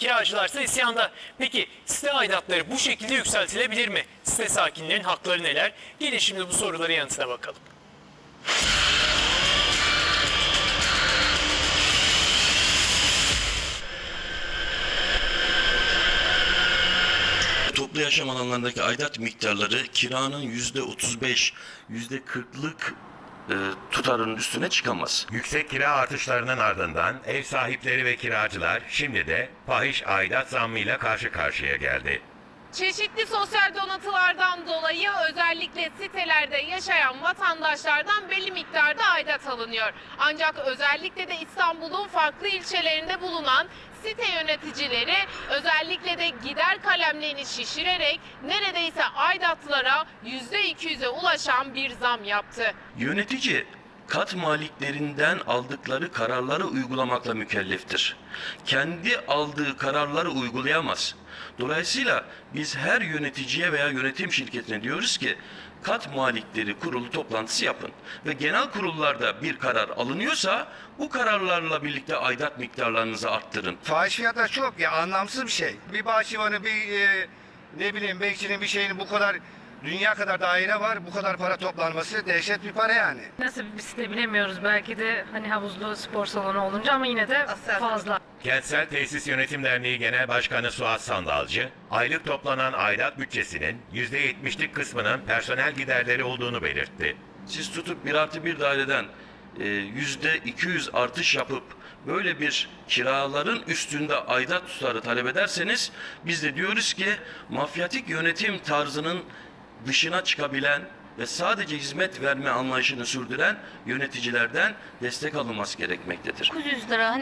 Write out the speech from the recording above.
kiracılarsa isyanda. Peki site aidatları bu şekilde yükseltilebilir mi? Site sakinlerinin hakları neler? Gelin şimdi bu soruların yanıtına bakalım. Toplu yaşam alanlarındaki aidat miktarları kiranın yüzde 35, yüzde 40'lık e, tutarının üstüne çıkamaz. Yüksek kira artışlarının ardından ev sahipleri ve kiracılar şimdi de fahiş aidat zammıyla karşı karşıya geldi. Çeşitli sosyal donatılardan dolayı özellikle sitelerde yaşayan vatandaşlardan belli miktarda aidat alınıyor. Ancak özellikle de İstanbul'un farklı ilçelerinde bulunan site yöneticileri özellikle de gider kalemlerini şişirerek neredeyse aidatlara %200'e ulaşan bir zam yaptı. Yönetici kat maliklerinden aldıkları kararları uygulamakla mükelleftir. Kendi aldığı kararları uygulayamaz. Dolayısıyla biz her yöneticiye veya yönetim şirketine diyoruz ki kat malikleri kurulu toplantısı yapın ve genel kurullarda bir karar alınıyorsa bu kararlarla birlikte aidat miktarlarınızı arttırın. Fahiş fiyatlar çok ya anlamsız bir şey. Bir bahçıvanı bir e, ne bileyim bekçinin bir şeyini bu kadar dünya kadar daire var bu kadar para toplanması dehşet bir para yani. Nasıl bir site bilemiyoruz. Belki de hani havuzlu spor salonu olunca ama yine de fazla. Kentsel Tesis Yönetim Derneği Genel Başkanı Suat Sandalcı, aylık toplanan aidat bütçesinin %70'lik kısmının personel giderleri olduğunu belirtti. Siz tutup bir artı bir daireden e, yüzde 200 artış yapıp böyle bir kiraların üstünde aidat tutarı talep ederseniz biz de diyoruz ki mafyatik yönetim tarzının dışına çıkabilen ve sadece hizmet verme anlayışını sürdüren yöneticilerden destek alınması gerekmektedir. 900 lira